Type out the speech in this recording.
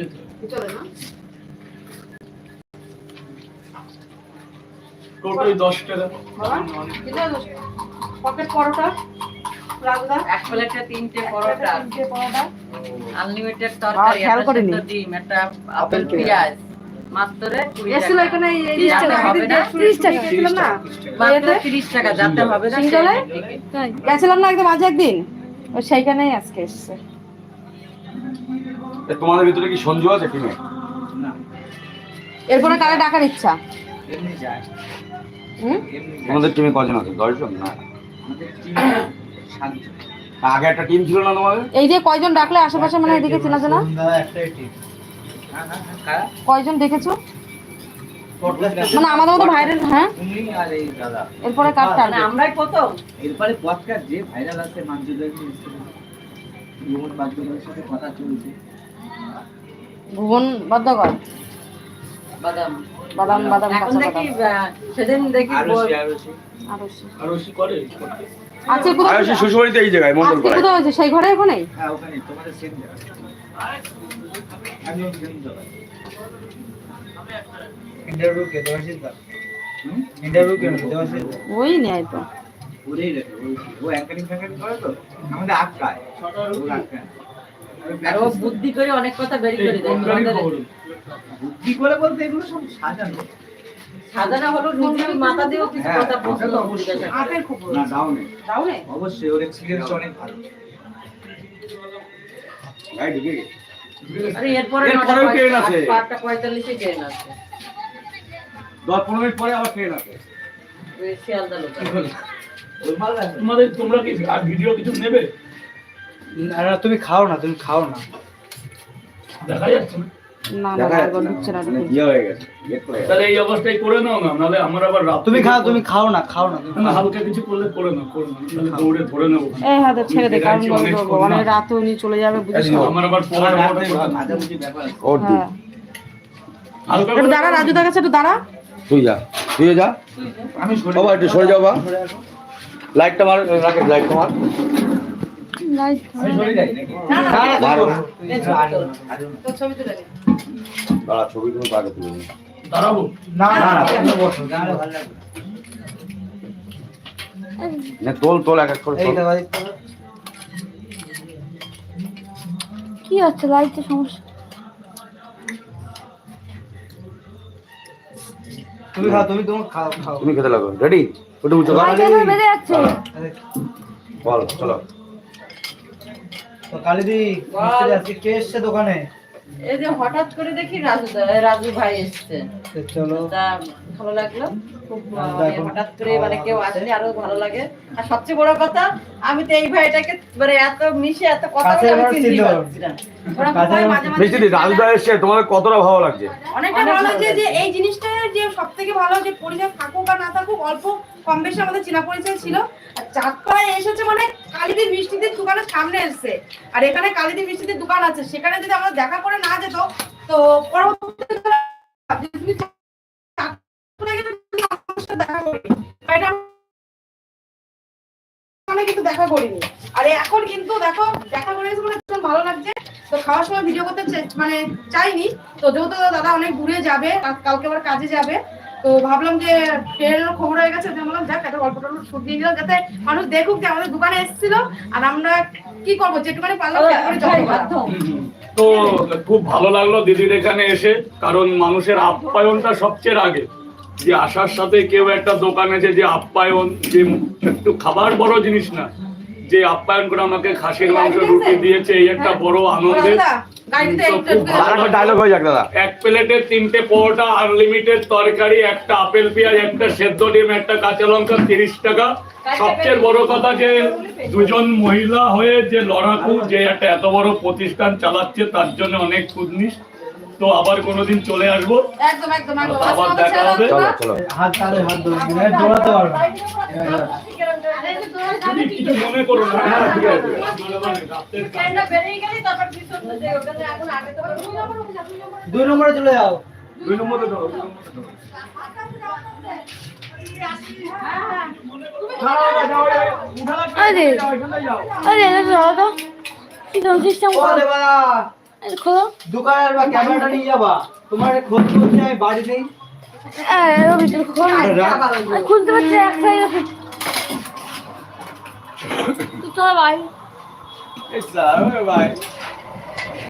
যেতে হবে। ভিতরে না টোটোই দশ টাকা। পকেট পরোটা রাজদা এক প্লেটে তিনটে পরোটা। তিনটে পরোটা। আনলিমিটেড তরকারি একটা ডিম একটা আপেল পেঁয়াজ। মাত্র কুড়ি এসেছিল টাকা। এখানে এই তিরিশ টাকা। হবে না? তিরিশ টাকা গেছিলাম না একদম আজ একদিন? সেইখানেই আজকে এসছে। তোমাদের ভিতরে কি সঞ্জু আছে টিমে এরপরে কারে ডাকার ইচ্ছা? তোমাদের টিমে কজন আছে? দশজন না? আগে একটা টিম ছিল না তোমাদের? এই যে কয়জন ডাকলে আশেপাশে মানে এদিকে চেনা জানা কয়জন দেখেছ? মানে আমাদের মতো ভাইরাল হ্যাঁ? এরপরে কার মানে আমরাই প্রথম। এরপরে পডকাস্ট যে ভাইরাল আছে মানজুদের ভুবন বাদ্যকরের সাথে কথা চলছে। ভুবন বাদ্যকর বাদাম। বাদাম বাদাম এখন দেখি সেদিন দেখি আরও বল- সে আরও সে। আরও সে। আর ওসি করে করতে। কোথায় আয়ুষী শ্বশুরবাড়িতে এই জায়গায় মন্ডল পাড়ায়। কোথায় হয়েছে সেই ঘরে হ্যাঁ ওখানে তোমাদের সেম আমি সেম জায়গা ইন্টারভিউ কে? দেওয়াশিস দা। ইন্টারভিউ কে? দেওয়াশিস দা। ওই নেয় তো। ওরেই রেখে ও অ্যাঙ্কারিং ফ্যাঙ্কারিং করে তো আমাদের আটকায় আর ও বুদ্ধি করে অনেক কথা বেরি করে দেয় কোম্পানি আমাদের খবর। বুদ্ধি করে বলতে এগুলো সব সাজানো। সাজানো হলো নিজের মাথা দিয়েও কিছু হ্যাঁ, কথা অবশ্যই। না ওর এক্সপিরিয়েন্স অনেক ভালো। ভাই ঢুকে গেছে। আরে এরপরে এরপরেও ট্রেন আছে। আটটা পঁয়তাল্লিশে ট্রেন আছে। দশ পনেরো মিনিট পরে আবার ট্রেন আছে। শিয়ালদা লোকাল। তোমাদের তোমরা কি আর ভিডিও কিছু নেবে? না তুমি খাও না তুমি খাও না। দেখা যাচ্ছে না? না হয়ে গেছে। তাহলে এই অবস্থায় করে নাও না নাহলে আমার আবার রাত তুমি খাও তুমি খাও না খাও না না হালকা কিছু করলে করে নাও করে নাও দৌড়ে ধরে নেব। এই হাতে ছেড়ে দে কারণ অনেক বলব ক্ষণ না। অনেক রাতে উনি চলে যাবে বুঝিস তো আমার আবার পড়ার মাঝামাঝি ব্যাপার ওর দিক। হ্যাঁ হালকা একটু করে দাঁড়া রাজু কাছে একটু দাঁড়া। তুই যা তুই যা। আমি সরে বাবা একটু সরে যাও বা লাইটটা মার রাকেশ লাইটটা মার ছবি তুমি আগে তুলে না না না তুমি বসো তাহলে ভালো লাগবে না তোল তোল এক এক করে কি হচ্ছে লাইটের সমস্যা তুমি খাও তুমি তোমার খাও খাও। তুমি খেতে লাগো। রেডি ওটা উঠো বেড়ে যাচ্ছে? বল চলো। তো কালিদি আজকে কে এসছে দোকানে? এই যে হঠাৎ করে দেখি রাজু রাজু ভাই এসছে। চলো। ভালো লাগল। খুব মানে হঠাৎ করে মানে কেউ আসলে আরও ভালো লাগে। আর সবচেয়ে বড় কথা আমি তো এই ভাইটাকে মানে এত মিশে এত কথা বলে আমি মানুষ চিনতে পারছি না। ওরা কাজে কোথায় আমার- মাঝে মাঝে মিষ্টি দি রাজুদা এসছে তোমাদের কতটা ভালো লাগছে? অনেকটা ভালো লাগছে যে এই জিনিসটা যে সব থেকে ভালো যে পরিচয় থাকুক আর না থাকুক অল্প কম বেশি আমাদের চেনা পরিচয় ছিল। আর চাঁদপাড়ায় এসেছে মানে কালিদির মিষ্টিদের দোকানের সামনে এসছে। আর এখানে কালিদির মিষ্টিদের দোকান আছে। সেখানে যদি আমরা দেখা করে না যেত তো পরবর্তীতে দেখা করবে। এটা আমি কিন্তু দেখা করিনি। আর এখন কিন্তু দেখো দেখা করে মানে ভীষণ ভালো লাগছে। তো খাওয়ার সময় ভিডিও করতে মানে চাইনি। তো যেহেতু দাদা অনেক দূরে যাবে কালকে আবার কাজে যাবে। তো ভাবলাম যে ট্রেনেরও খবর হয়ে গেছে তো বললাম যাক একটা গল্পটা শুট দিয়ে দিলাম যাতে মানুষ দেখুক যে আমাদের দোকানে এসেছিল। আর আমরা কি করব যেটুখানি পারলাম। তো খুব ভালো লাগল দিদির এখানে এসে কারণ মানুষের আপ্যায়নটা সবচেয়ে আগে। যে আসার সাথে কেউ একটা দোকানে যে যে আপ্যায়ন যে একটু খাবার বড় জিনিস না যে আপ্যায়ন করে আমাকে খাসির মাংস রুটি দিয়েছে। এই একটা বড় আনন্দের হয়ে যাক দাদা। এক প্লেটে তিনটে পরোটা আনলিমিটেড তরকারি একটা আপেল পেঁয়াজ একটা সেদ্ধ ডিম একটা কাঁচা লঙ্কা তিরিশ টাকা। সবচেয়ে বড় কথা যে দুজন মহিলা হয়ে যে লড়াকু যে একটা এত বড় প্রতিষ্ঠান চালাচ্ছে তার জন্য অনেক কুদনিস তো আবার কোনোদিন চলে আসব। একদম একদম একদম। আবার দেখা হবে। হাত হাত দৌড়াতে পারবে কিছু মনে করো না। হ্যাঁ, ঠিক আছে। দুই নম্বরে চলে যাও। দুই নম্বরে দাও। আরে আরে তো কি সিস্টেম দোকানের বা ক্যামেরাটা নিয়ে যাবা। তোমার খোঁজ করছে আমি বাড়ি নেই। খুলতে পারছি এক সাইড ভাই। ভাই।